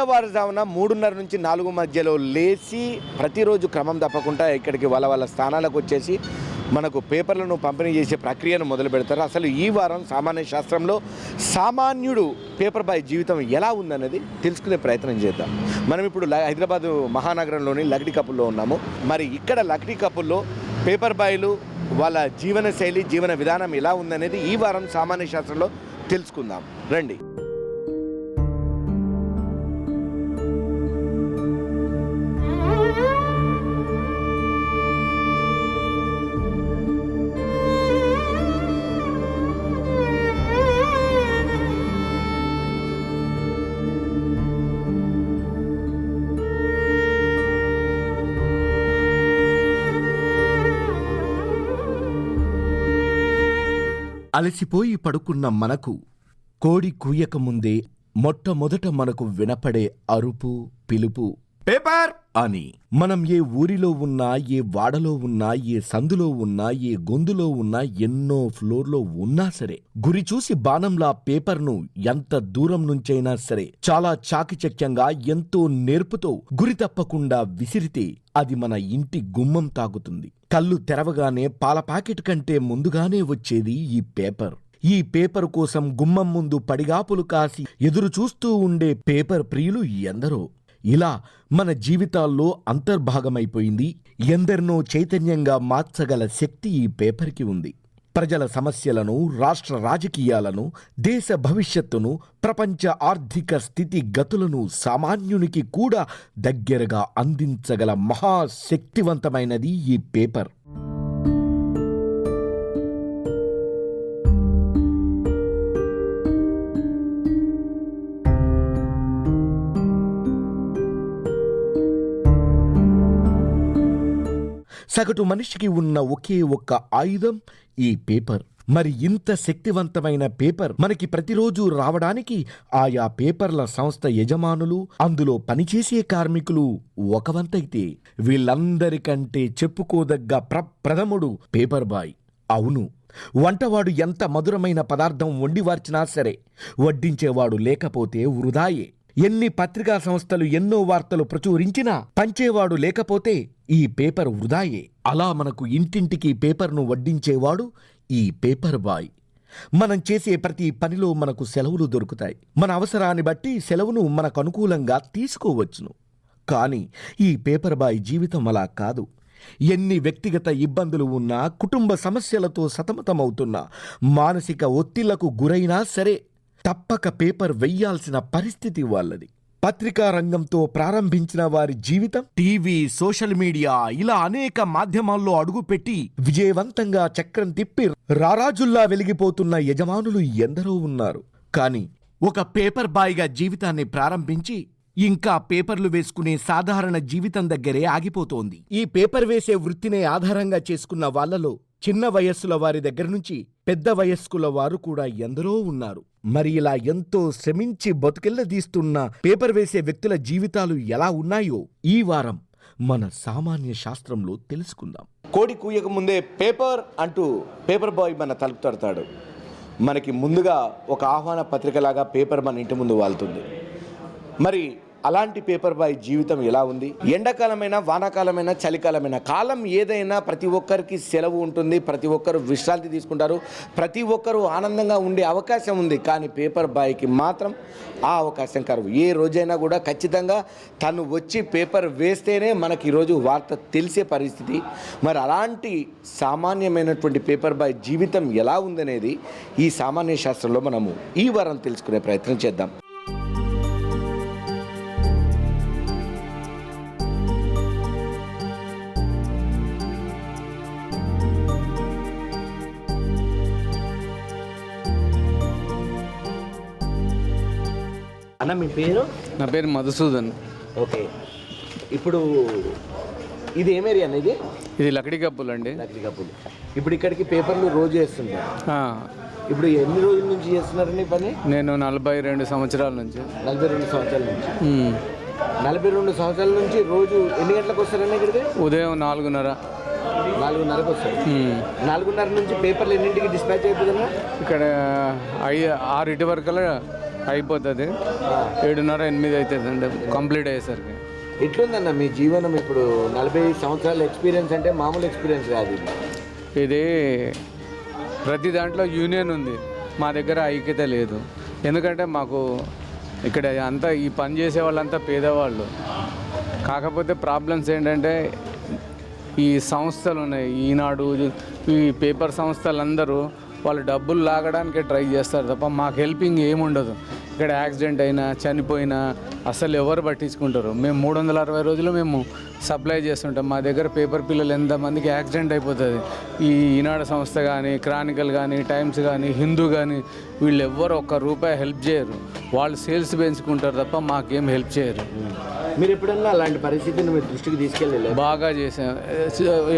తెల్లవారుజామున మూడున్నర నుంచి నాలుగు మధ్యలో లేచి ప్రతిరోజు క్రమం తప్పకుండా ఇక్కడికి వాళ్ళ వాళ్ళ స్థానాలకు వచ్చేసి మనకు పేపర్లను పంపిణీ చేసే ప్రక్రియను మొదలు పెడతారు. అసలు ఈ వారం సామాన్య శాస్త్రంలో సామాన్యుడు పేపర్ బాయ్ జీవితం ఎలా ఉందనేది తెలుసుకునే ప్రయత్నం చేద్దాం. మనం ఇప్పుడు హైదరాబాద్ మహానగరంలోని లక్డీ కపుల్లో ఉన్నాము. మరి ఇక్కడ లక్డీ కపుల్లో పేపర్ బాయ్లు వాళ్ళ జీవన శైలి జీవన విధానం ఎలా ఉందనేది ఈ వారం సామాన్య శాస్త్రంలో తెలుసుకుందాం. రండి. అలసిపోయి పడుకున్న మనకు కోడి కూయకముందే మొట్టమొదట మనకు వినపడే అరుపు పిలుపు పేపర్ అని. మనం ఏ ఊరిలో ఉన్నా ఏ వాడలో ఉన్నా ఏ సందులో ఉన్నా ఏ గొంతులో ఉన్నా ఎన్నో ఫ్లోర్లో ఉన్నా సరే గురి చూసి బాణంలా పేపర్ను ఎంత దూరం నుంచైనా సరే చాలా చాకచక్యంగా ఎంతో నేర్పుతో గురి తప్పకుండా విసిరితే అది మన ఇంటి గుమ్మం తాకుతుంది కళ్ళు తెరవగానే పాల ప్యాకెట్ కంటే ముందుగానే వచ్చేది ఈ పేపర్. ఈ పేపర్ కోసం గుమ్మం ముందు పడిగాపులు కాసి ఎదురు చూస్తూ ఉండే పేపర్ ప్రియులు ఎందరో. ఇలా మన జీవితాల్లో అంతర్భాగమైపోయింది. ఎందరినో చైతన్యంగా మార్చగల శక్తి ఈ పేపర్కి ఉంది. ప్రజల సమస్యలను రాష్ట్ర రాజకీయాలను దేశ భవిష్యత్తును ప్రపంచ ఆర్థిక స్థితి గతులను సామాన్యునికి కూడా దగ్గరగా అందించగల మహాశక్తివంతమైనది ఈ పేపర్. సగటు మనిషికి ఉన్న ఒకే ఒక్క ఆయుధం ఈ పేపర్. మరి ఇంత శక్తివంతమైన పేపర్ మనకి ప్రతిరోజు రావడానికి ఆయా పేపర్ల సంస్థ యజమానులు అందులో పనిచేసే కార్మికులు ఒక వంతైతే వీళ్ళందరికంటే చెప్పుకోదగ్గ ప్రప్రథముడు పేపర్ బాయ్. అవును వంటవాడు ఎంత మధురమైన పదార్థం వండి వార్చినా సరే వడ్డించేవాడు లేకపోతే వృధాయే. ఎన్ని పత్రికా సంస్థలు ఎన్నో వార్తలు ప్రచురించినా పంచేవాడు లేకపోతే ఈ పేపర్ వృధాయే. అలా మనకు ఇంటింటికి పేపర్ను వడ్డించేవాడు ఈ పేపర్ బాయ్. మనం చేసే ప్రతి పనిలో మనకు సెలవులు దొరుకుతాయి. మన అవసరాన్ని బట్టి సెలవును మనకు అనుకూలంగా తీసుకోవచ్చును. కానీ ఈ పేపర్ బాయ్ జీవితం అలా కాదు. ఎన్ని వ్యక్తిగత ఇబ్బందులు ఉన్నా కుటుంబ సమస్యలతో సతమతమవుతున్నా మానసిక ఒత్తిళ్ళకు గురైనా సరే తప్పక పేపర్ వెయ్యాల్సిన పరిస్థితి వాళ్ళది. పత్రికా రంగంతో ప్రారంభించిన వారి జీవితం టీవీ సోషల్ మీడియా ఇలా అనేక మాధ్యమాల్లో అడుగుపెట్టి విజయవంతంగా చక్రం తిప్పి రారాజుల్లా వెలిగిపోతున్న యజమానులు ఎందరో ఉన్నారు. కానీ ఒక పేపర్ బాయ్గా జీవితాన్ని ప్రారంభించి ఇంకా పేపర్లు వేసుకునే సాధారణ జీవితం దగ్గరే ఆగిపోతోంది. ఈ పేపర్ వేసే వృత్తినే ఆధారంగా చేసుకున్న వాళ్ళలో చిన్న వయస్సుల వారి దగ్గర నుంచి పెద్ద వయస్కుల వారు కూడా ఎందరో ఉన్నారు. మరి ఇలా ఎంతో శ్రమించి బతుకెళ్ళదీస్తున్న పేపర్ వేసే వ్యక్తుల జీవితాలు ఎలా ఉన్నాయో ఈ వారం మన సామాన్య శాస్త్రంలో తెలుసుకుందాం. కోడి కూయక ముందే పేపర్ అంటూ పేపర్ బాయ్ మన తలుపు తడతాడు. మనకి ముందుగా ఒక ఆహ్వాన పత్రికలాగా పేపర్ మన ఇంటి ముందు వాళ్తుంది. మరి అలాంటి పేపర్ బాయ్ జీవితం ఎలా ఉంది? ఎండాకాలమైనా వానాకాలమైనా చలికాలమైనా కాలం ఏదైనా ప్రతి ఒక్కరికి సెలవు ఉంటుంది ప్రతి ఒక్కరు విశ్రాంతి తీసుకుంటారు ప్రతి ఒక్కరూ ఆనందంగా ఉండే అవకాశం ఉంది కానీ పేపర్ బాయ్కి మాత్రం ఆ అవకాశం కరువు. ఏ రోజైనా కూడా ఖచ్చితంగా తను వచ్చి పేపర్ వేస్తేనే మనకి ఈరోజు వార్త తెలిసే పరిస్థితి. మరి అలాంటి సామాన్యమైనటువంటి పేపర్ బాయ్ జీవితం ఎలా ఉందనేది ఈ సామాన్య శాస్త్రంలో మనము ఈ వారం తెలుసుకునే ప్రయత్నం చేద్దాం. అన్న మీ పేరు? నా పేరు మధుసూదన్. ఓకే. ఇప్పుడు ఇది ఏం ఏరియా అన్న ఇది? ఇది లకడి కప్పులు అండి. లక్ష్మీ కపూర్ ఇప్పుడు ఇక్కడికి పేపర్లు రోజు వేస్తుంటారు ఆ, ఇప్పుడు ఎన్ని రోజుల నుంచి చేస్తున్నారండి పని? నేను నలభై రెండు సంవత్సరాల నుంచి. నలభై రెండు సంవత్సరాల నుంచి. నలభై రెండు సంవత్సరాల నుంచి రోజు ఎన్ని గంటలకు వస్తారండి ఇక్కడికి? ఉదయం నాలుగున్నర. నాలుగున్నరకు వస్తారు. నాలుగున్నర నుంచి పేపర్లు ఎన్నింటికి డిస్పాచ్ అయిపోతుందా ఇక్కడ ఐదు ఆరు ఇటు వరకల్లా అయిపోతుంది. ఏడున్నర ఎనిమిది అవుతుంది అండి కంప్లీట్ అయ్యేసరికి. ఎట్లుందన్న మీ జీవనం ఇప్పుడు? నలభై సంవత్సరాల ఎక్స్పీరియన్స్ అంటే మామూలు ఎక్స్పీరియన్స్ కాదు ఇది. ఇది ప్రతి దాంట్లో యూనియన్ ఉంది. మా దగ్గర ఐక్యత లేదు. ఎందుకంటే మాకు ఇక్కడ అంతా ఈ పని చేసే వాళ్ళంతా పేదవాళ్ళు. కాకపోతే ప్రాబ్లమ్స్ ఏంటంటే ఈ సంస్థలు ఉన్నాయి. ఈనాడు ఈ పేపర్ సంస్థలందరూ వాళ్ళు డబ్బులు లాగడానికి ట్రై చేస్తారు తప్ప మాకు హెల్పింగ్ ఏముండదు. ఇక్కడ యాక్సిడెంట్ అయినా చనిపోయినా అసలు ఎవరు పట్టించుకుంటారు? మేము మూడు వందల అరవై రోజులు మేము సప్లై చేస్తుంటాం. మా దగ్గర పేపర్ పిల్లలు ఎంతమందికి యాక్సిడెంట్ అయిపోతుంది? ఈ ఈనాడు సంస్థ కానీ క్రానికల్ కానీ టైమ్స్ కానీ హిందూ కానీ వీళ్ళు ఎవ్వరు ఒక్క రూపాయి హెల్ప్ చేయరు. వాళ్ళు సేల్స్ పెంచుకుంటారు తప్ప మాకేం హెల్ప్ చేయరు. మీరు ఎప్పుడన్నా అలాంటి పరిస్థితిని మీ దృష్టికి తీసుకెళ్ళలేదు? బాగా చేసాం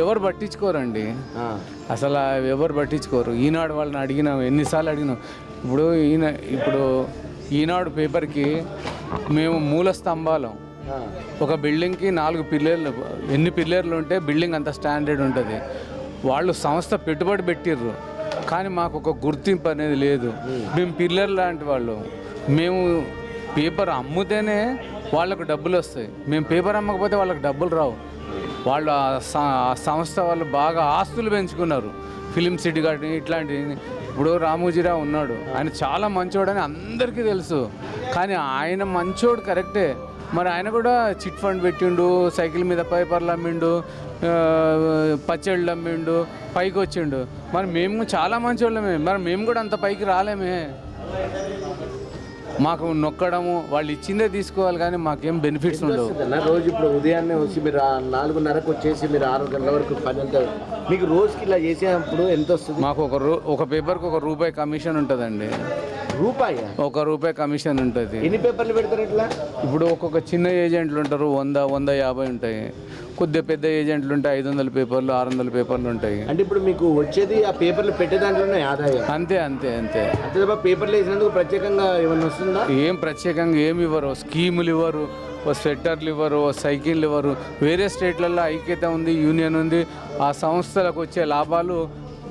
ఎవరు పట్టించుకోరండి. అసలు ఎవరు పట్టించుకోరు. ఈనాడు వాళ్ళని అడిగినాం ఎన్నిసార్లు అడిగినాం. ఇప్పుడు ఈయన ఇప్పుడు ఈనాడు పేపర్కి మేము మూల స్తంభాలం. ఒక బిల్డింగ్కి నాలుగు పిల్లర్లు ఎన్ని పిల్లర్లు ఉంటే బిల్డింగ్ అంత స్టాండర్డ్ ఉంటుంది. వాళ్ళు సంస్థ పెట్టుబడి పెట్టిర్రు. కానీ మాకు ఒక గుర్తింపు అనేది లేదు. మేము పిల్లర్ లాంటి వాళ్ళు. మేము పేపర్ అమ్ముతేనే వాళ్ళకు డబ్బులు వస్తాయి. మేము పేపర్ అమ్మకపోతే వాళ్ళకి డబ్బులు రావు. వాళ్ళు ఆ స- ఆ సంస్థ వాళ్ళు బాగా ఆస్తులు పెంచుకున్నారు. ఫిలిం సిటీ కానీ ఇట్లాంటి ఇప్పుడు రామోజీరావు ఉన్నాడు. ఆయన చాలా మంచోడని అందరికీ తెలుసు. కానీ ఆయన మంచోడు కరెక్టే. మరి ఆయన కూడా చిట్ ఫండ్ పెట్టిండు సైకిల్ మీద పేపర్లు అమ్మిండు పచ్చళ్ళు అమ్మిండు పైకి వచ్చిండు మరి మేము చాలా మంచోళ్ళమే. మరి మేము కూడా అంత పైకి రాలేమే. మాకు నొక్కడము వాళ్ళు ఇచ్చిందే తీసుకోవాలి కానీ మాకేం బెనిఫిట్స్ ఉండవు. రోజు ఇప్పుడు ఉదయాన్నే వచ్చి మీరు ఆ నాలుగున్నరకు వచ్చేసి మీరు ఆరు గంటల వరకు పని మీకు రోజుకి ఇలా చేసేటప్పుడు ఎంత వస్తుంది? మాకు ఒక రూ ఒక పేపర్కి ఒక రూపాయి కమిషన్ ఉంటుందండి. రూపాయి? ఒక రూపాయి కమిషన్ ఉంటుంది. ఎన్ని పేపర్లు పెడతారు ఇట్లా ఇప్పుడు ఒక్కొక్క చిన్న ఏజెంట్లు ఉంటారు వంద వంద యాభై ఉంటాయి. కొద్దిగా పెద్ద ఏజెంట్లు ఉంటాయి ఐదు వందల పేపర్లు ఆరు వందల పేపర్లు ఉంటాయి. అంటే ఇప్పుడు మీకు వచ్చేది ఆ పేపర్లు పెట్టే దాంట్లోనే ఆదాయం? అంతే అంతే అంతే. అంతే తప్ప పేపర్లు వేసినందుకు ప్రత్యేకంగా ఏమన్నా వస్తుందా? ఏం ప్రత్యేకంగా ఏమి ఇవ్వరు. స్కీములు ఇవ్వరు ఓ స్వెట్టర్లు ఇవ్వరు ఓ సైకిళ్ళు ఇవ్వరు. వేరే స్టేట్లలో ఐక్యత ఉంది యూనియన్ ఉంది. ఆ సంస్థలకు వచ్చే లాభాలు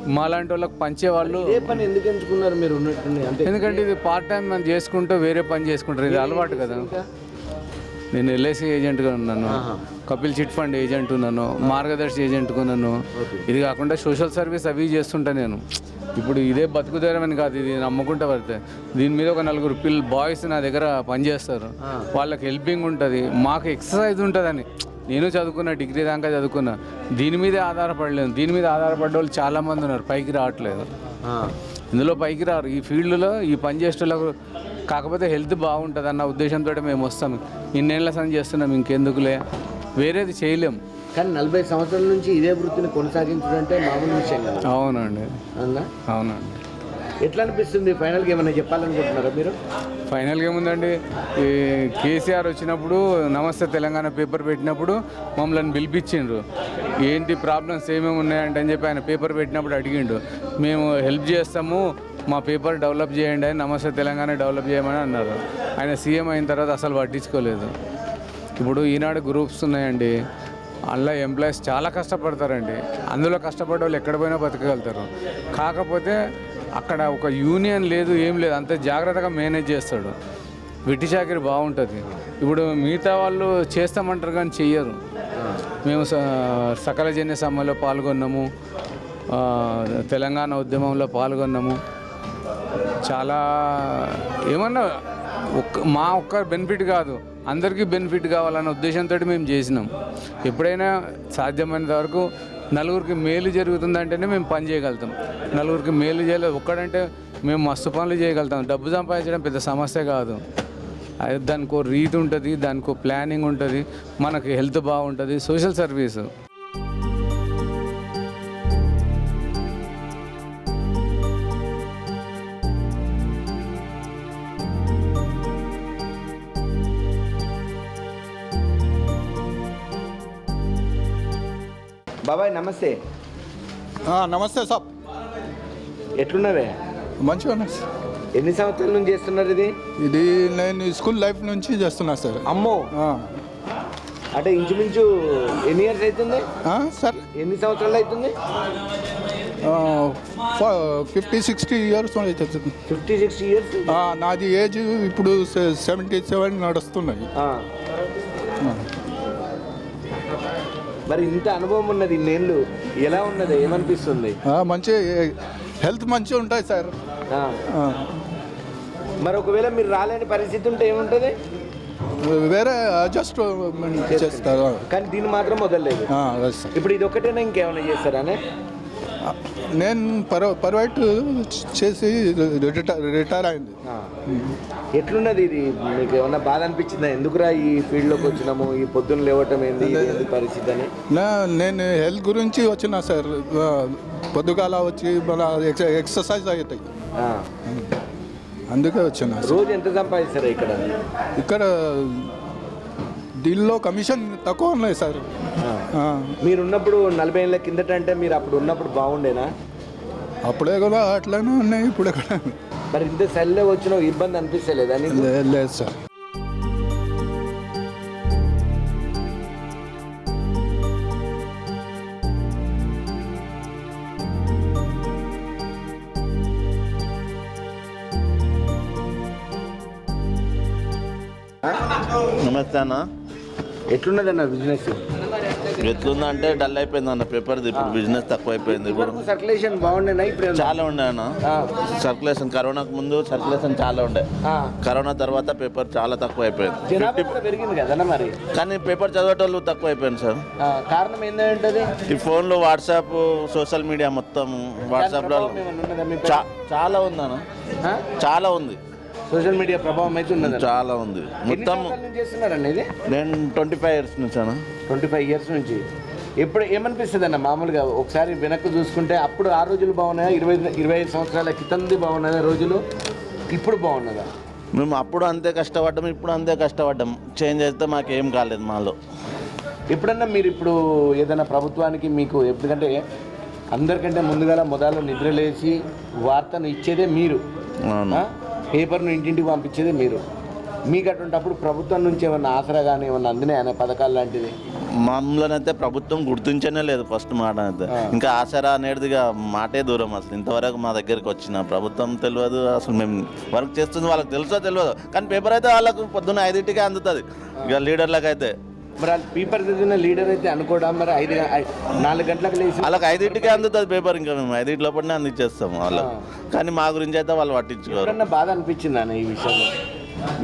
మాలాంటి వాళ్ళకి పంచేవాళ్ళు ఇదే పని ఎందుకు ఎంచుకున్నారు మీరు ఉన్నట్టుండి? అంటే ఎందుకంటే ఇది పార్ట్ టైం మనం చేసుకుంటూ వేరే పని చేసుకుంటారు. ఇది అలవాటు కదా? నేను ఎల్ఐసి ఏజెంట్గా ఉన్నాను. కపిల్ చిట్ ఫండ్ ఏజెంట్ ఉన్నాను. మార్గదర్శి ఏజెంట్గా ఉన్నాను. ఇది కాకుండా సోషల్ సర్వీస్ అవి చేస్తుంటా నేను. ఇప్పుడు ఇదే బతుకుదేరం అని కాదు ఇది నమ్ముకుంటా పడితే. దీని మీద ఒక నలుగురు పిల్లలు బాయ్స్ నా దగ్గర పనిచేస్తారు. వాళ్ళకి హెల్పింగ్ ఉంటుంది. మాకు ఎక్సర్సైజ్ ఉంటుందని. నేను చదువుకున్నా డిగ్రీ దాకా చదువుకున్నా దీని మీదే ఆధారపడలేను. దీని మీద ఆధారపడ్డ వాళ్ళు చాలామంది ఉన్నారు. పైకి రావట్లేదు. ఇందులో పైకి రారు. ఈ ఫీల్డ్లో ఈ పని చేసేటోళ్ళకు కాకపోతే హెల్త్ బాగుంటుంది అన్న ఉద్దేశంతో మేము వస్తాం. ఇన్నేళ్ళ సని చేస్తున్నాం. ఇంకెందుకులే. వేరేది చేయలేం. కానీ నలభై సంవత్సరాల నుంచి ఇదే వృత్తిని కొనసాగించడం అంటే మామూలు విషయం అవునండి. అవునా? అవునండి. ఎట్లా అనిపిస్తుంది ఫైనల్గా ఏమైనా చెప్పాలనుకుంటున్నారా మీరు? ఫైనల్గా ఏముందండి? ఈ కేసీఆర్ వచ్చినప్పుడు నమస్తే తెలంగాణ పేపర్ పెట్టినప్పుడు మమ్మల్ని పిలిపించిండ్రు. ఏంటి ప్రాబ్లమ్స్ ఏమేమి ఉన్నాయంటే అని చెప్పి ఆయన పేపర్ పెట్టినప్పుడు అడిగిండు. మేము హెల్ప్ చేస్తాము మా పేపర్ డెవలప్ చేయండి అని నమస్తే తెలంగాణ డెవలప్ చేయమని అన్నారు. ఆయన సీఎం అయిన తర్వాత అసలు పట్టించుకోలేదు. ఇప్పుడు ఈనాడు గ్రూప్స్ ఉన్నాయండి. అందులో ఎంప్లాయీస్ చాలా కష్టపడతారండి. అందులో కష్టపడే వాళ్ళు ఎక్కడ పోయినా బతకగలుగుతారు. కాకపోతే అక్కడ ఒక యూనియన్ లేదు ఏం లేదు అంత జాగ్రత్తగా మేనేజ్ చేస్తాడు. వెట్టి చాకరీ బాగుంటుంది. ఇప్పుడు మిగతా వాళ్ళు చేస్తామంటారు కానీ చెయ్యరు. మేము స- సకల జన్య సమ్మెలో పాల్గొన్నాము. తెలంగాణ ఉద్యమంలో పాల్గొన్నాము. చాలా ఏమన్నా ఒక్క మా ఒక్క బెనిఫిట్ కాదు. అందరికీ బెనిఫిట్ కావాలన్న ఉద్దేశంతో మేము చేసినాం. ఎప్పుడైనా సాధ్యమైనంత వరకు నలుగురికి మేలు జరుగుతుందంటేనే మేము పని చేయగలుగుతాం. నలుగురికి మేలు చేయలేదు ఒక్కడంటే మేము మస్తు పనులు చేయగలుగుతాం. డబ్బు సంపాదించడం పెద్ద సమస్య కాదు. అది దానికి ఓ రీతి ఉంటుంది దానికి ప్లానింగ్ ఉంటుంది. మనకి హెల్త్ బాగుంటుంది సోషల్ సర్వీస్. బాబాయ్ నమస్తే. నమస్తే సార్ ఎట్లున్నావే? మంచిగా ఉన్నా సార్. ఎన్ని సంవత్సరాల నుంచి చేస్తున్నారు ఇది? ఇది నేను స్కూల్ లైఫ్ నుంచి చేస్తున్నా సార్. అమ్మో. అంటే ఇంచుమించు ఎన్ని ఇయర్స్ అవుతుంది సార్. ఎన్ని సంవత్సరాలు అవుతుంది ఫిఫ్టీ సిక్స్టీ ఇయర్స్ అవుతుంది ఫిఫ్టీ సిక్స్ ఇయర్స్? నాది ఏజ్ ఇప్పుడు సెవెంటీ సెవెన్ నడుస్తున్నాయి. మరి ఇంత అనుభవం ఉన్నది ఇన్నేళ్ళు? ఎలా ఉన్నది? ఏమనిపిస్తుంది? మంచి హెల్త్ మంచిగా ఉంటాయి సార్. మరి ఒకవేళ మీరు రాలేని పరిస్థితి ఉంటే ఏముంటుంది? వేరే అడ్జస్ట్ చేస్తారు? కానీ దీన్ని మాత్రం వదలలేదు. ఇప్పుడు ఇది ఒకటేనా ఇంకేమైనా చేస్తారానే నేను పర్ ప్రైవేట్ చేసి రిటైర్ రిటైర్ అయింది. ఎట్లున్నది ఇది? మీకు ఏమన్నా బాధ అనిపించిందా? ఎందుకురా ఈ ఫీల్డ్లోకి వచ్చినాము? ఈ పొద్దున్న లేవటం ఏంది? ఇది ఏంది పరిస్థితి అని? నా నేను హెల్త్ గురించి వచ్చిన సార్. పొద్దుగాల వచ్చి మన ఎక్స- ఎక్సర్సైజ్ అవుతాయి ఆ. అందుకే వచ్చిన సార్. రోజు ఎంత సంపాదిస్తారా ఇక్కడ? ఇక్కడ దీనిలో కమిషన్ తక్కువ ఉన్నాయి సార్. ఆ, మీరు ఉన్నప్పుడు నలభై ఏళ్ళ కిందట అంటే మీరు అప్పుడు ఉన్నప్పుడు బాగుండేనా? అప్పుడే కూడా అట్లానే ఉన్నాయి ఇప్పుడే కూడా మరి ఇంత సెల్లో వచ్చిన ఇబ్బంది అనిపిస్తలేదా లేదు సార్. నమస్తే అన్న. ఎట్లున్నదన్న బిజినెస్ ఎట్లుందంటే డల్ అయిపోయింది అన్న పేపర్ది ఇప్పుడు బిజినెస్ తక్కువ అయిపోయింది ఇప్పుడు సర్క్యులేషన్ బాగుండేనా ఇప్పుడు? చాలా ఉండే అన్న. సర్క్యులేషన్ కరోనాకు ముందు సర్క్యులేషన్ చాలా ఉండే. కరోనా తర్వాత పేపర్ చాలా తక్కువ అయిపోయింది పెరిగింది మరి? కానీ పేపర్ చదివేటోళ్ళు తక్కువ అయిపోయింది సార్ కారణం ఏంటంటే ఈ ఫోన్లో వాట్సాప్ సోషల్ మీడియా మొత్తం వాట్సాప్లో చాలా ఉంది అన్న చాలా ఉంది. సోషల్ మీడియా ప్రభావం అయితే ఉన్నది చాలా ఉంది. మొత్తం చేస్తున్నారండి ఇది? నేను ట్వంటీ ఫైవ్ ఇయర్స్ నుంచి అన్న. ట్వంటీ ఫైవ్ ఇయర్స్ నుంచి. ఎప్పుడు ఏమనిపిస్తుంది అన్న మామూలుగా ఒకసారి వెనక్కి చూసుకుంటే అప్పుడు ఆ రోజులు బాగున్నాయా? ఇరవై ఇరవై ఐదు సంవత్సరాల క్రితంది బాగున్నదా రోజులు? ఇప్పుడు బాగున్నదా? మేము అప్పుడు అంతే కష్టపడ్డాం ఇప్పుడు అంతే కష్టపడ్డాం. చేంజ్ అయితే మాకేం కాలేదు మాలో. ఎప్పుడన్నా మీరు ఇప్పుడు ఏదైనా ప్రభుత్వానికి మీకు ఎందుకంటే అందరికంటే ముందుగా మొదలు నిద్రలేసి వార్తను ఇచ్చేదే మీరు? పేపర్ను ఇంటింటికి పంపించేదే మీరు. మీకు అటువంటిప్పుడు ప్రభుత్వం నుంచి ఏమన్నా ఆసరా కానీ ఏమన్నా అందినాయన్న పథకాలు లాంటిది మమ్మల్ని అయితే ప్రభుత్వం గుర్తించనే లేదు ఫస్ట్ మాట అయితే. ఇంకా ఆసరా అనేది మాటే దూరం అసలు. ఇంతవరకు మా దగ్గరికి వచ్చిన ప్రభుత్వం తెలియదు అసలు మేము వర్క్ చేస్తుంది వాళ్ళకి తెలుసో తెలియదు. కానీ పేపర్ అయితే వాళ్ళకు పొద్దున్న ఐదింటికే అందుతుంది. ఇక లీడర్లకు అయితే మరి పేపర్ చదివిన లీడర్ అయితే అనుకోవడా మరి ఐదు నాలుగు గంటలకు లేచి వాళ్ళకి ఐదింటికే అందుతుంది పేపర్ ఇంకా మేము. ఐదింటి లోపలనే అందించేస్తాం వాళ్ళకు. కానీ మా గురించి అయితే వాళ్ళు పట్టించుకోరు. బాధ అనిపించింది ఈ విషయంలో?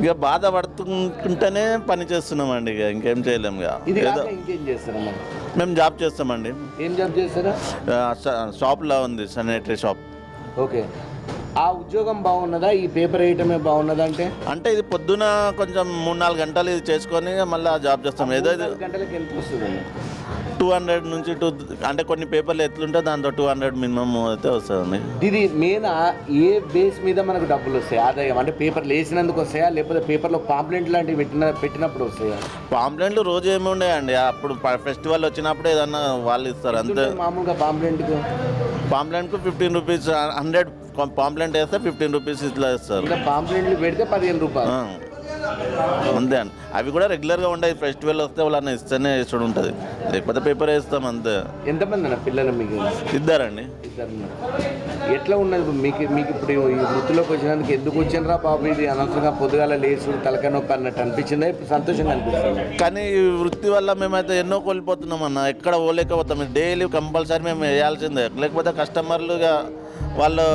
ఇక బాధపడుతుంటేనే పని చేస్తున్నామండి ఇక. ఇంకేం చేయలేము ఇక. ఏదో ఇంకేం మేము జాబ్ చేస్తామండి. ఏం జాబ్ చేస్తారా? షాప్లో ఉంది శానిటరీ షాప్ ఓకే. ఆ ఉద్యోగం బాగున్నదా? ఈ పేపర్ వేయటమే బాగున్నదా అంటే? అంటే ఇది పొద్దున కొంచెం మూడు నాలుగు గంటలు ఇది చేసుకొని మళ్ళీ జాబ్ చేస్తాం. ఏదో ఇది గంటలకు ఎంత వస్తుంది? టూ హండ్రెడ్ నుంచి టూ అంటే కొన్ని పేపర్లు ఎట్లుంటే దాంతో టూ హండ్రెడ్ మినిమం అయితే వస్తుందండి. ఇది మెయిన్ ఏ బేస్ మీద మనకు డబ్బులు వస్తాయి? ఆదాయం. అంటే పేపర్లు వేసినందుకు వస్తాయా? లేకపోతే పేపర్లో పాంప్లెంట్ లాంటివి పెట్టిన పెట్టినప్పుడు వస్తాయా? పాంప్లెంట్లు రోజు ఏమి ఉండేయండి. అప్పుడు ఫెస్టివల్ వచ్చినప్పుడు ఏదన్నా వాళ్ళు ఇస్తారు అంతే. మామూలుగా పాంప్లెంట్కి? పాంప్లెంట్కు ఫిఫ్టీన్ రూపీస్ హండ్రెడ్ పాంప్లెంట్ వేస్తే ఫిఫ్టీన్ రూపీస్ ఇట్లా ఇస్తారు ఇంకా పాంప్లెంట్లు పెడితే పదిహేను రూపాయలు. అంతే అండి అవి కూడా రెగ్యులర్గా ఉండేవి ఫెస్టివల్ వస్తే వాళ్ళని ఇస్తేనే ఇష్టం ఉంటుంది. లేకపోతే పేపర్ వేస్తాం అంతే. ఎంతమంది అన్న పిల్లలు మీకు? ఇద్దరండి. ఎట్లా ఉన్నది? మీకు మీకు ఇప్పుడు ఈ వృత్తిలోకి వచ్చినందుకు ఎందుకు వచ్చినరా బాబు? ఇది అనవసరంగా పొద్దుగాల లేసు తలకాయ నొప్పి అన్నట్టు అనిపించిందా? ఇప్పుడు సంతోషంగా అనిపిస్తుంది? కానీ ఈ వృత్తి వల్ల మేమైతే ఎన్నో కోల్పోతున్నాం అన్న. ఎక్కడ పోలేకపోతాం. డైలీ కంపల్సరీ మేము వేయాల్సిందే. లేకపోతే కస్టమర్లుగా వాళ్ళు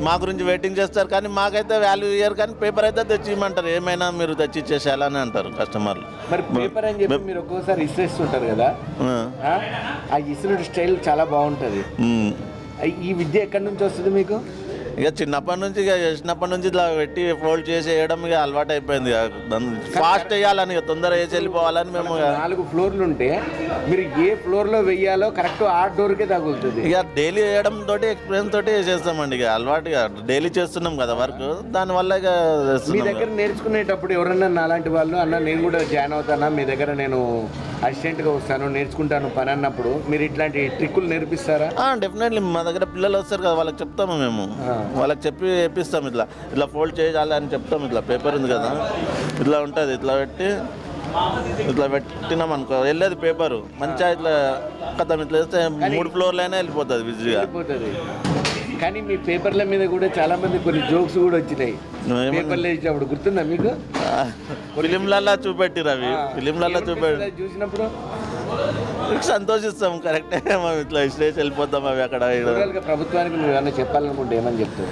మా గురించి వెయిటింగ్ చేస్తారు కానీ మాకైతే వాల్యూ ఇయ్యరు కానీ పేపర్ అయితే తెచ్చి ఇవ్వమంటారు ఏమైనా మీరు తెచ్చి ఇచ్చేసేయాలని అంటారు కస్టమర్లు మరి పేపర్ అని చెప్పి మీరు ఒక్కోసారి ఇసిరేస్తుంటారు కదా? ఆ. ఇసురుడు స్టైల్ చాలా బాగుంటుంది. ఈ విద్య ఎక్కడి నుంచి వస్తుంది మీకు? ఇక చిన్నప్పటి నుంచి ఇక చిన్నప్పటి నుంచి ఇట్లా పెట్టి ఫోల్డ్ చేసి వేయడం ఇక అలవాటు అయిపోయింది ఇక. ఫాస్ట్ వేయాలని ఇక తొందర వేసి వెళ్ళిపోవాలని మేము నాలుగు ఫ్లోర్లు ఉంటే మీరు ఏ ఫ్లోర్లో వెయ్యాలో కరెక్ట్ ఆ డోర్కే తగులుతుంది. ఇక డైలీ వేయడం తోటి ఎక్స్పీరియన్స్ తోటి చేస్తామండి ఇక. అలవాటు ఇక. డైలీ చేస్తున్నాం కదా వర్క్ దానివల్ల ఇక మీ దగ్గర నేర్చుకునేటప్పుడు ఎవరన్నా నాలాంటి వాళ్ళు అన్న నేను కూడా జాయిన్ అవుతానా? మీ దగ్గర నేను అసిస్టెంట్గా వస్తాను నేర్చుకుంటాను పని అన్నప్పుడు మీరు ఇట్లాంటి ట్రిక్కులు నేర్పిస్తారా? డెఫినెట్లీ మా దగ్గర పిల్లలు వస్తారు కదా వాళ్ళకి చెప్తాము మేము. వాళ్ళకి చెప్పి వేపిస్తాం ఇట్లా. ఇట్లా ఫోల్డ్ చేయాలి అని చెప్తాం ఇట్లా పేపర్ ఉంది కదా. ఇట్లా ఉంటుంది ఇట్లా పెట్టి ఇట్లా పెట్టినాం అనుకో వెళ్ళేది పేపరు. మంచిగా ఇట్లా కథ ఇట్లా వేస్తే మూడు ఫ్లోర్లైనా వెళ్ళిపోతుంది విజిగా అయిపోతుంది కానీ మీ పేపర్ల మీద కూడా చాలా మంది కొన్ని జోక్స్ కూడా వచ్చినాయి? పేపర్లు వేసినప్పుడు గుర్తుందా మీకు? ఫిలింలల్లా చూపెట్టిరు అవి. ఫిలింలల్లా చూపెట్టి చూసినప్పుడు? సంతోషిస్తాం కరెక్టే. మేము ఇట్లా స్టేజ్ వెళ్ళిపోతాం అవి అక్కడ ప్రభుత్వానికి ఏమైనా చెప్పాలనుకుంటే ఏమని చెప్తావు?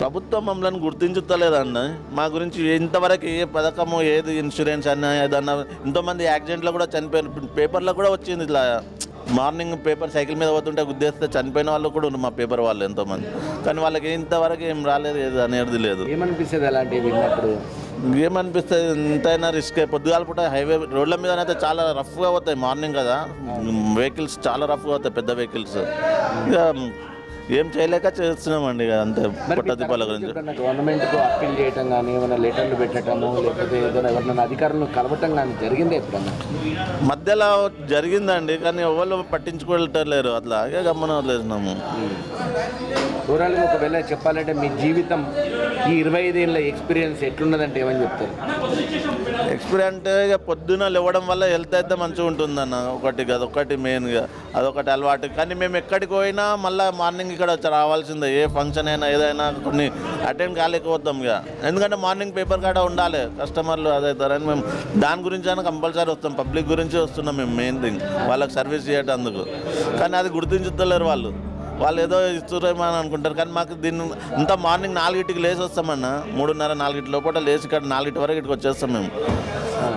ప్రభుత్వం మమ్మల్ని గుర్తించుతలేదండి మా గురించి ఇంతవరకు ఏ పథకము ఏది ఇన్సూరెన్స్ అన్న ఏదన్నా ఎంతోమంది యాక్సిడెంట్లో కూడా చనిపోయిన పేపర్లో కూడా వచ్చింది ఇట్లా. మార్నింగ్ పేపర్ సైకిల్ మీద పోతుంటే గుద్దేస్తే చనిపోయిన వాళ్ళు కూడా ఉన్నారు మా పేపర్ వాళ్ళు ఎంతోమంది. కానీ వాళ్ళకి ఇంతవరకు ఏం రాలేదు ఏది అనేది లేదు. ఏమనిపిస్తుంది అలాంటివి విన్నప్పుడు? ఏమనిపిస్తుంది ఎంతైనా రిస్క్ పొద్దుగాల పూట హైవే రోడ్ల మీద అయితే చాలా రఫ్గా పోతాయి మార్నింగ్ కదా. వెహికల్స్ చాలా రఫ్గా అవుతాయి పెద్ద వెహికల్స్. ఇక ఏం చేయలేక చేస్తున్నామండి ఇక అంతే పొట్ట తిప్పాల గురించి. గవర్నమెంట్కు అప్పీల్ చేయటం కానీ ఏమైనా లెటర్లు పెట్టడము లేకపోతే ఏదైనా ఎవరైనా అధికారులను కలవటం కానీ జరిగిందే ఎప్పుడన్నా? మధ్యలో జరిగిందండి కానీ ఎవరు పట్టించుకోలేరు అట్లా ఇక గమ్మన వదిలేసినాము ఓవరాల్గా ఒకవేళ చెప్పాలంటే మీ జీవితం ఈ ఇరవై ఐదేళ్ళ ఎక్స్పీరియన్స్ ఎట్లున్నదంటే ఏమని చెప్తారు? ఎక్స్పీరియన్స్ పొద్దున లేవడం వల్ల హెల్త్ అయితే మంచిగా ఉంటుందన్న ఒకటి కదా ఒకటి మెయిన్గా అదొకటి అలవాటు. కానీ మేము ఎక్కడికి పోయినా మళ్ళీ మార్నింగ్ ఇక్కడ రావాల్సిందే. ఏ ఫంక్షన్ అయినా ఏదైనా కొన్ని అటెండ్ కాలేకపోతాం ఇక. ఎందుకంటే మార్నింగ్ పేపర్ కాడ ఉండాలి. కస్టమర్లు అదవుతారని మేము దాని గురించి అయినా కంపల్సరీ వస్తాం. పబ్లిక్ గురించి వస్తున్నాం మేము మెయిన్ థింగ్ వాళ్ళకి సర్వీస్ చేయటందుకు. కానీ అది గుర్తించుతలేరు వాళ్ళు. వాళ్ళు ఏదో ఇస్తున్నారేమో అని అనుకుంటారు. కానీ మాకు దీన్ని ఇంత మార్నింగ్ నాలుగింటికి లేచి వస్తామన్న మూడున్నర నాలుగింటి లోపల లేచి ఇక్కడ నాలుగింటి వరకు ఇక్కడికి వచ్చేస్తాం మేము.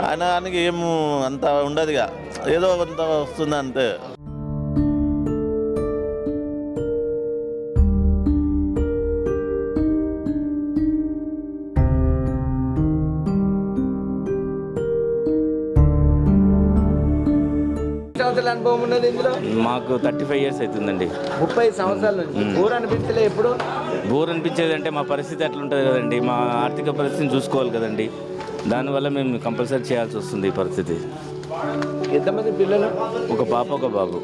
అయినా కానీ ఏం అంత ఉండదు ఇక. ఏదో కొంత వస్తుంది అంతే. అనుభవం ఉన్నది ఇందులో? మాకు థర్టీ ఫైవ్ ఇయర్స్ అవుతుందండి. ముప్పై సంవత్సరాల నుంచి. ఊరు అనిపించలే ఎప్పుడు? బోర్ అనిపించేది అంటే మా పరిస్థితి అట్లా ఉంటుంది కదండి. మా ఆర్థిక పరిస్థితిని చూసుకోవాలి కదండి. దానివల్ల మేము కంపల్సరీ చేయాల్సి వస్తుంది ఈ పరిస్థితి. ఎంతమంది పిల్లలు? ఒక పాప ఒక బాబు.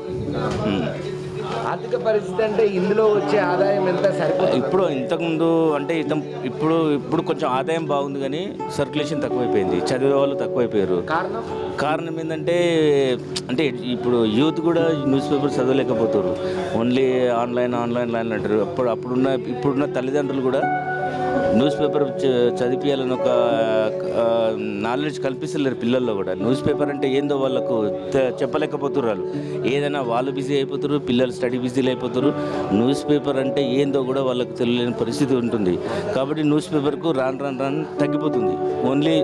ఆర్థిక పరిస్థితి అంటే ఇందులో వచ్చే ఆదాయం ఎంత సరిపోతుంది? ఇప్పుడు ఇంతకుముందు అంటే ఇతం ఇప్పుడు ఇప్పుడు కొంచెం ఆదాయం బాగుంది కానీ సర్క్యులేషన్ తక్కువైపోయింది చదివే వాళ్ళు తక్కువైపోయారు. కారణం? కారణం ఏంటంటే అంటే ఇప్పుడు యూత్ కూడా న్యూస్ పేపర్ చదవలేకపోతారు. ఓన్లీ ఆన్లైన్ ఆన్లైన్ లైన్ అంటారు. అప్పుడు అప్పుడున్న ఇప్పుడున్న తల్లిదండ్రులు కూడా న్యూస్ పేపర్ చ- చదివించాలని ఒక నాలెడ్జ్ కల్పిస్తలేరు పిల్లల్లో కూడా. న్యూస్ పేపర్ అంటే ఏందో వాళ్ళకు చెప్పలేకపోతున్నారు వాళ్ళు ఏదైనా వాళ్ళు బిజీ అయిపోతారు పిల్లలు స్టడీ బిజీలు అయిపోతారు న్యూస్ పేపర్ అంటే ఏందో కూడా వాళ్ళకు తెలియని పరిస్థితి ఉంటుంది. కాబట్టి న్యూస్ పేపర్కు రాను రాను రాను తగ్గిపోతుంది. ఓన్లీ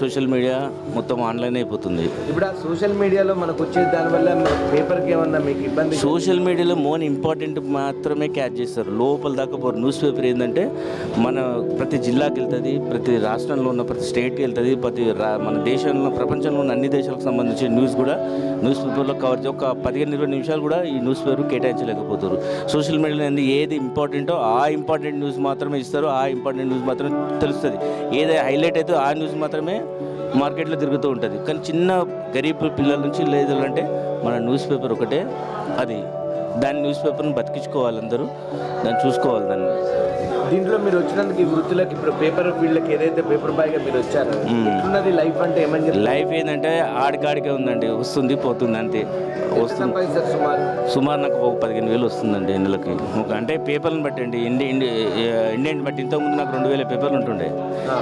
సోషల్ మీడియా మొత్తం ఆన్లైన్ అయిపోతుంది. ఇప్పుడు ఆ సోషల్ మీడియాలో మనకు వచ్చే దానివల్ల పేపర్కి ఏమన్నా మీకు ఇబ్బంది సోషల్ మీడియాలో మోన్ ఇంపార్టెంట్ మాత్రమే క్యాచ్ చేస్తారు. లోపల దాకా పోరు. న్యూస్ పేపర్ ఏంటంటే మన ప్రతి జిల్లాకి వెళ్తుంది ప్రతి రాష్ట్రంలో ఉన్న ప్రతి స్టేట్కి వెళ్తుంది ప్రతి రా- మన దేశంలో ప్రపంచంలో ఉన్న అన్ని దేశాలకు సంబంధించిన న్యూస్ కూడా న్యూస్ పేపర్లో కవర్ ఒక పదిహేను ఇరవై నిమిషాలు కూడా ఈ న్యూస్ పేపర్ కేటాయించలేకపోతారు. సోషల్ మీడియాలో అనేది ఏది ఇంపార్టెంటో ఆ ఇంపార్టెంట్ న్యూస్ మాత్రమే ఇస్తారు ఆ ఇంపార్టెంట్ న్యూస్ మాత్రమే తెలుస్తుంది. ఏది హైలైట్ అయితే ఆ న్యూస్ మాత్రమే మార్కెట్లో తిరుగుతూ ఉంటుంది. కానీ చిన్న గరీబ్ పిల్లల నుంచి లేదు అంటే మన న్యూస్ పేపర్ ఒకటే అది దాని న్యూస్ పేపర్ని బతికించుకోవాలి అందరూ దాన్ని చూసుకోవాలి దాన్ని. దీంట్లో మీరు వచ్చినందుకు ఈ వృత్తులకు ఇప్పుడు పేపర్ ఫీల్డ్కి ఏదైతే పేపర్ బాయ్గా మీరు వచ్చారు ఎట్లున్నది లైఫ్ అంటే ఏమని లైఫ్ ఏంటంటే ఆడికాడికే ఉందండి వస్తుంది పోతుంది అంతే. వస్తుంది. సంపాదిస్తారు సుమారు? సుమారు నాకు ఒక పదిహేను వేలు వస్తుందండి నెలకి. అంటే పేపర్లను బట్టి అండి ఇండి ఇండి ఇండియన్ బట్టి ఇంతకుముందు నాకు రెండు వేల పేపర్లు ఉంటుండే.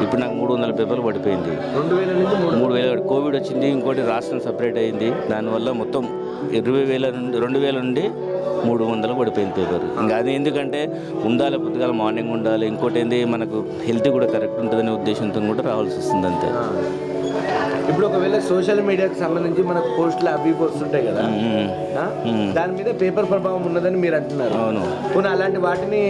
ఇప్పుడు నాకు మూడు వందల పేపర్లు పడిపోయింది. రెండు వేల నుంచి మూడు వేల కోవిడ్ వచ్చింది ఇంకోటి రాష్ట్రం సపరేట్ అయింది. దానివల్ల మొత్తం ఇరవై వేల నుండి రెండు వేల నుండి మూడు వందలు పడిపోయింది పేపర్. ఇంకా అది ఎందుకంటే ఉండాలి పొద్దుగాల మార్నింగ్ ఉండాలి. ఇంకోటి ఏంది మనకు హెల్త్ కూడా కరెక్ట్ ఉంటుందనే ఉద్దేశంతో కూడా రావాల్సి వస్తుంది అంతే. ఇప్పుడు ఒకవేళ సోషల్ మీడియాకి సంబంధించి మనకు పోస్టులు అవి వస్తుంటాయి కదా? దాని మీద పేపర్ ప్రభావం ఉన్నదని మీరు అంటున్నారు. అవును. అలాంటి వాటిని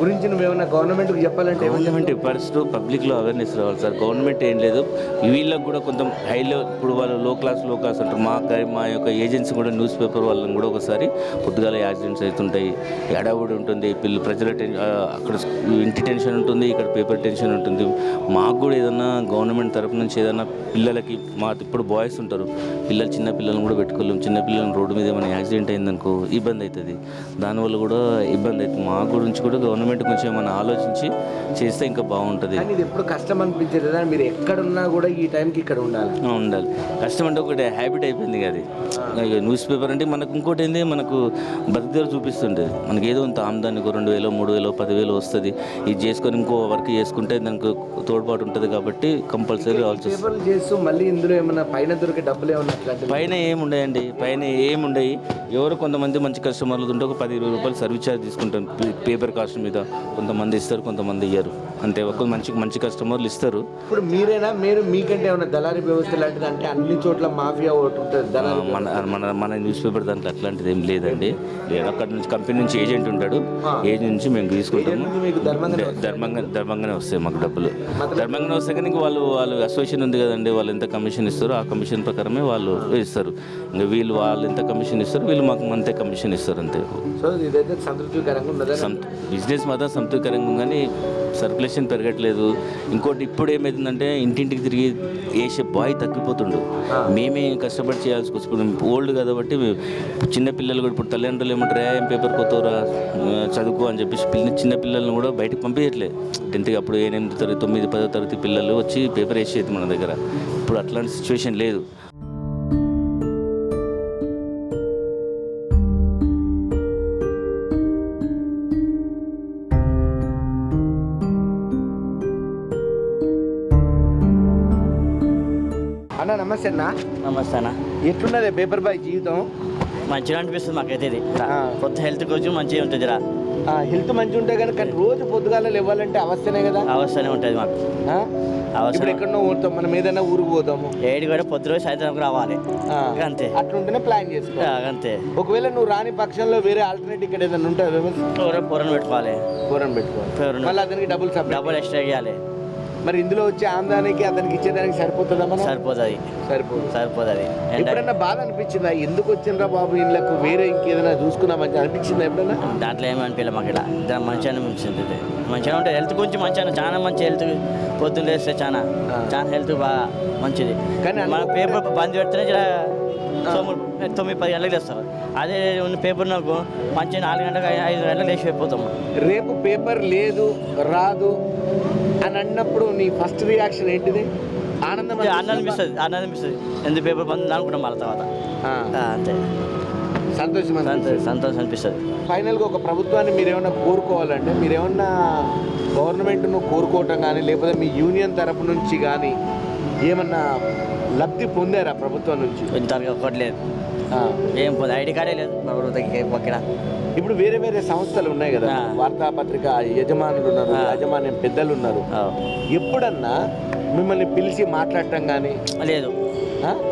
గురించి నువ్వేమన్నా గవర్నమెంట్కి చెప్పాలంటే గవర్నమెంట్ ఫస్ట్ పబ్లిక్లో అవేర్నెస్ రావాలి సార్. గవర్నమెంట్ ఏం లేదు. వీళ్ళకి కూడా కొంచెం హై లెవెల్ ఇప్పుడు వాళ్ళు లో క్లాస్లో క్లాస్ అంటారు. మా మా యొక్క ఏజెన్సీ కూడా న్యూస్ పేపర్ వాళ్ళని కూడా ఒకసారి పొద్దుగాల యాక్సిడెంట్స్ అవుతుంటాయి. ఎడవుడి ఉంటుంది. పిల్లలు ప్రజల అక్కడ ఇంటి టెన్షన్ ఉంటుంది. ఇక్కడ పేపర్ టెన్షన్ ఉంటుంది. మాకు కూడా ఏదన్నా గవర్నమెంట్ తరపు నుంచి ఏదన్నా పిల్లలకి మా ఇప్పుడు బాయ్స్ ఉంటారు. పిల్లలు చిన్న పిల్లల్ని కూడా పెట్టుకోలేము చిన్న పిల్లల్ని రోడ్డు మీద ఏమైనా యాక్సిడెంట్ అయిందనుకో ఇబ్బంది అవుతుంది. దానివల్ల కూడా ఇబ్బంది అవుతుంది. మా గురించి కూడా గవర్నమెంట్ కొంచెం ఏమైనా ఆలోచించి చేస్తే ఇంకా బాగుంటుంది. ఇది ఎప్పుడు కష్టం అనిపించదు. కదా మీరు ఎక్కడున్నా కూడా ఈ టైంకి ఇక్కడ ఉండాలి. ఉండాలి. కష్టం అంటే ఒకటి హ్యాబిట్ అయిపోయింది అది. న్యూస్ పేపర్ అంటే మనకు ఇంకోటి ఏంది? మనకు బతికేరు చూపిస్తుంటుంది. మనకి ఏదో ఇంత ఆమ్దానికి ఒక రెండు వేలు మూడు వేలు పదివేలు వస్తుంది. ఇది చేసుకొని ఇంకో వర్క్ చేసుకుంటే దానికి తోడ్పాటు ఉంటుంది కాబట్టి కంపల్సరీ చేస్తూ మళ్ళీ ఇందులో ఏమన్నా పైన దొరికే డబ్బులు ఏమన్నా పైన ఏముండయండి పైన ఏముండయి ఎవరు కొంతమంది మంచి కస్టమర్లు ఉంటే ఒక పది ఇరవై రూపాయలు సర్వీస్ ఛార్జ్ తీసుకుంటాం పే- పేపర్ కాస్ట్ మీద కొంతమంది ఇస్తారు కొంతమంది ఇయ్యరు. అంతే ఒక మంచి మంచి కస్టమర్లు ఇస్తారు. ఇప్పుడు మీరేనా? మీరు మీకంటే ఏమన్నా దళారీ వ్యవస్థ లాంటిది అంటే అన్ని చోట్ల మాఫియా మన మన మన న్యూస్ పేపర్ దాంట్లో అట్లాంటిది ఏం లేదండి. లేదు అక్కడ నుంచి కంపెనీ నుంచి ఏజెంట్ ఉంటాడు. ఏజెంట్ నుంచి మేము తీసుకుంటాము. ధర్మంగా ధర్మంగానే వస్తాయి మాకు డబ్బులు. ధర్మంగానే వస్తాయి కానీ వాళ్ళు వాళ్ళు అసోసియేషన్ ఉంది కదండి వాళ్ళు ఎంత కమిషన్ ఇస్తారో ఆ కమిషన్ ప్రకారమే వాళ్ళు ఇస్తారు. ఇంకా వీళ్ళు వాళ్ళు ఎంత కమిషన్ ఇస్తారు వీళ్ళు మాకు అంతే కమిషన్ ఇస్తారు అంతే. సో ఇదైతే సంతృప్తికరంగా ఉన్నదా? సం బిజినెస్ మాత్రం సంతృప్తికరంగా కానీ సర్క్యులేషన్ పెరగట్లేదు. ఇంకోటి ఇప్పుడు ఏమవుతుందంటే ఇంటింటికి తిరిగి వేసే బాయ్ తగ్గిపోతుండు. మేమే కష్టపడి చేయాల్సి వస్తుంది. ఓల్డ్ కాబట్టి మేము- చిన్న పిల్లలు కూడా ఇప్పుడు తల్లిదండ్రులు ఏమంటారు "ఏ, ఏం పేపర్ కొత్తవరా? ఆ, చదువుకో అని చెప్పేసి పిల్ల చిన్న పిల్లల్ని కూడా బయటకు పంపించట్లే. టెన్త్కి అప్పుడు ఎనిమిది తరగతి తొమ్మిది పదో తరగతి పిల్లలు వచ్చి పేపర్ వేసేది మన దగ్గర. ఇప్పుడు అట్లాంటి సిచ్యువేషన్ లేదు. నమస్తే అన్న నమస్తే అన్న ఎట్లున్నది పేపర్ బాయ్ జీవితం? మంచిగా అనిపిస్తుంది మాకైతే ఇది. కొత్త హెల్త్ కొంచెం మంచిగా ఉంటుంది రా హెల్త్ మంచిగా ఉంటే కానీ కానీ రోజు పొద్దుగాల ఇవ్వాలంటే అవస్థనే కదా? అవస్థనే ఉంటుంది మాకు? అవసరం. ఎక్కడో పోతాం మనం ఏదైనా ఊరికి పోతాము. ఏడు కూడా పొద్దు రోజు సాయంత్రం రావాలి. అంతే. అట్లుంటేనే ప్లాన్ చేసుకో. అంతే. ఒకవేళ నువ్వు రాని పక్షంలో వేరే ఆల్టర్నేట్ ఇక్కడ ఏదైనా ఉంటే పొరను పెట్టుకోవాలి. కూరని పెట్టుకోవాలి మళ్ళీ అతనికి డబ్బులు డబ్బులు ఎక్స్ట్రా ఇవ్వాలి మరి ఇందులో వచ్చే ఆందానికి అతనికి ఇచ్చేదానికి సరిపోతుందా మనం? సరిపోతుంది. సరిపోదు. సరిపోతుంది. ఎప్పుడన్నా బాధ అనిపించిందా? ఎందుకు వచ్చిండ్రా బాబు ఇళ్ళకు? వేరే ఇంకేదైనా చూసుకున్నామని అనిపించిందా ఎప్పుడన్నా? దాంట్లో ఏమి అనిపించలే మాకు ఇలా. దాని మంచిగా అనిపించింది. మంచిగా ఉంటుంది హెల్త్ కొంచెం మంచిగా చాలా మంచి హెల్త్ పొద్దున్న లేస్తే చాలా చాలా హెల్త్ బాగా మంచిది. కానీ మన పేపర్ బంద్ పెడితేనే తొమ్మిది పది గంటలకు లేస్తారు. అదే ఉన్న పేపర్ నాకు మంచి నాలుగు గంటలకు ఐదు గంటలకు లేచి అయిపోతాము రేపు పేపర్ లేదు రాదు. అని అన్నప్పుడు నీ ఫస్ట్ రియాక్షన్ ఏంటిది? ఆనందం ఆనందం అనిపిస్తుంది ఆనందం అనిపిస్తుంది. ఎందుకు పేపర్ బంద్ అనుకుంటాం మళ్ళీ తర్వాత. ఆ, అంతే. సంతోషం అనిపిస్తుంది. సంతోషం అనిపిస్తుంది. ఫైనల్గా ఒక ప్రభుత్వాన్ని మీరు ఏమన్నా కోరుకోవాలంటే మీరు ఏమన్నా గవర్నమెంట్ను కోరుకోవటం కానీ లేకపోతే మీ యూనియన్ తరపు నుంచి కానీ ఏమన్నా లబ్ధి పొందారా ప్రభుత్వం నుంచి? ఇంతవరకు ఒకటి లేదు. ఏం పొంది ఐడి కార్డే లేదు. ప్రభుత్వకి పక్కన. ఇప్పుడు వేరే వేరే సంస్థలు ఉన్నాయి కదా. వార్తాపత్రిక యజమానులు ఉన్నారు. యాజమాన్యం పెద్దలు ఉన్నారు. ఎప్పుడన్నా మిమ్మల్ని పిలిచి మాట్లాడటం కానీ లేదు.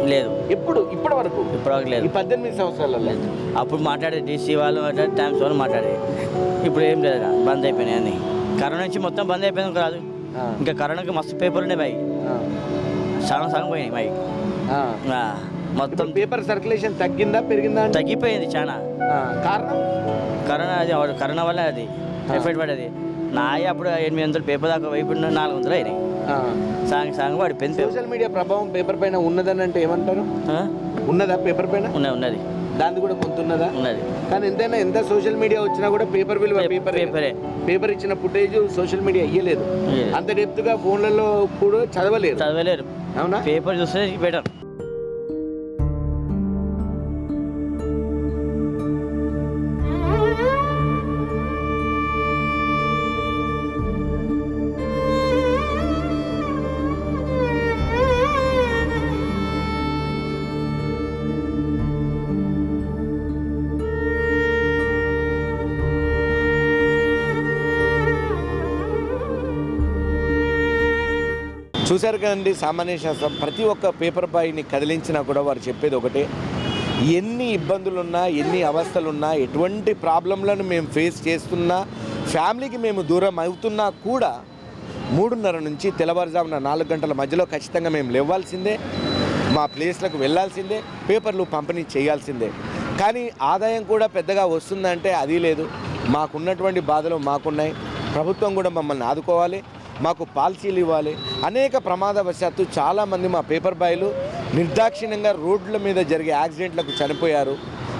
లేదు. ఎప్పుడు? ఇప్పటి వరకు? ఇప్పటివరకు లేదు. పద్దెనిమిది సంవత్సరాలలో? అప్పుడు మాట్లాడే డీసీ వాళ్ళు మాట్లాడే టైమ్స్ వాళ్ళు మాట్లాడేది ఇప్పుడు ఏం లేదు బంద్ అయిపోయినాయి అన్ని. కరోనా నుంచి మొత్తం బంద్ అయిపోయింది కాదు. ఇంకా కరోనాకి మస్తు పేపర్లు ఉన్నాయి బాయ్. సగం సగం పోయినాయి బాయ్. మొత్తం పేపర్ సర్క్యులేషన్ తగ్గిందా పెరిగిందా? తగ్గిపోయింది చాలా. కారణం? కరోనా అది కరోనా వల్ల అది. ఎఫెక్ట్ పడేది. నాయి అప్పుడు ఎనిమిది వందలు పేపర్ దాకా ఇప్పుడు నాలుగు వందలు అయినాయి. సాంగ్ సాంగ్ పడిపోయింది. సోషల్ మీడియా ప్రభావం పేపర్ పైన ఉన్నదని అంటే ఏమంటారు? ఉన్నదా పేపర్ పైన? ఉన్నది ఉన్నది. దాన్ని కూడా కొంత ఉన్నదా? ఉన్నది. కానీ ఎంతైనా ఎంత సోషల్ మీడియా వచ్చినా కూడా పేపర్ విలువ పేపర్ పేపరే. పేపర్ ఇచ్చిన ఫుటేజ్ సోషల్ మీడియా ఇయ్యలేదు. అంత డెప్త్గా ఫోన్లలో కూడా చదవలేరు. చదవలేరు. అవునా? పేపర్ చూస్తే బెటర్ చూశారు కదండి సామాన్య శాస్త్రం. ప్రతి ఒక్క పేపర్ బాయ్ని కదిలించినా కూడా వారు చెప్పేది ఒకటే. ఎన్ని ఇబ్బందులున్నా ఎన్ని అవస్థలున్నా ఎటువంటి ప్రాబ్లంలను మేము ఫేస్ చేస్తున్నా ఫ్యామిలీకి మేము దూరం అవుతున్నా కూడా మూడున్నర నుంచి తెల్లవారుజామున నాలుగు గంటల మధ్యలో ఖచ్చితంగా మేము లేవాల్సిందే మా ప్లేస్లకు వెళ్ళాల్సిందే. పేపర్లు పంపిణీ చేయాల్సిందే. కానీ ఆదాయం కూడా పెద్దగా వస్తుందంటే అది లేదు. మాకున్నటువంటి బాధలు మాకున్నాయి. ప్రభుత్వం కూడా మమ్మల్ని ఆదుకోవాలి. మాకు పాలసీలు ఇవ్వాలి. అనేక ప్రమాదవశాత్తు చాలామంది మా పేపర్ బాయ్లు నిర్దాక్షిణ్యంగా రోడ్ల మీద జరిగే యాక్సిడెంట్లకు చనిపోయారు.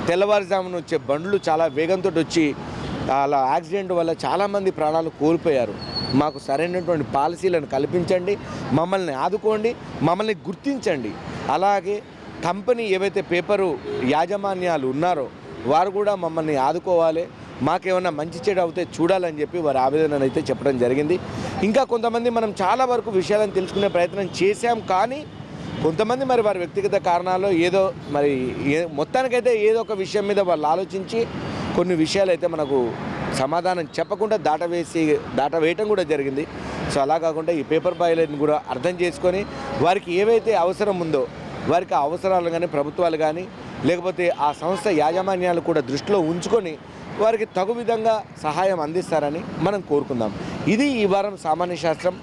తెల్లవారుజామున వచ్చే బండ్లు చాలా వేగంతో వచ్చి అలా యాక్సిడెంట్ వల్ల చాలామంది ప్రాణాలు కోల్పోయారు. మాకు సరైనటువంటి పాలసీలను కల్పించండి మమ్మల్ని ఆదుకోండి మమ్మల్ని గుర్తించండి. అలాగే కంపెనీ ఏవైతే పేపరు యాజమాన్యాలు ఉన్నారో వారు కూడా మమ్మల్ని ఆదుకోవాలి. మాకేమన్నా మంచి చెడు అవుతే చూడాలని చెప్పి వారి ఆవేదనను అయితే చెప్పడం జరిగింది. ఇంకా కొంతమంది మనం చాలా వరకు విషయాలను తెలుసుకునే ప్రయత్నం చేశాం కానీ కొంతమంది మరి వారి వ్యక్తిగత కారణాలు ఏదో మరి ఏ మొత్తానికైతే ఏదో ఒక విషయం మీద వాళ్ళు ఆలోచించి కొన్ని విషయాలు అయితే మనకు సమాధానం చెప్పకుండా దాటవేసి దాటవేయటం కూడా జరిగింది. సో అలా కాకుండా ఈ పేపర్ బాయ్లను కూడా అర్థం చేసుకొని వారికి ఏవైతే అవసరం ఉందో వారికి అవసరాలు కానీ ప్రభుత్వాలు కానీ లేకపోతే ఆ సంస్థ యాజమాన్యాలు కూడా దృష్టిలో ఉంచుకొని వారికి తగు విధంగా సహాయం అందిస్తారని మనం కోరుకుందాం. ఇది ఈ వారం సామాన్య శాస్త్రం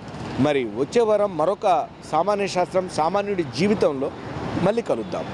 మరి వచ్చే వారం మరొక సామాన్య శాస్త్రం సామాన్యుడి జీవితంలో మళ్ళీ కలుద్దాం.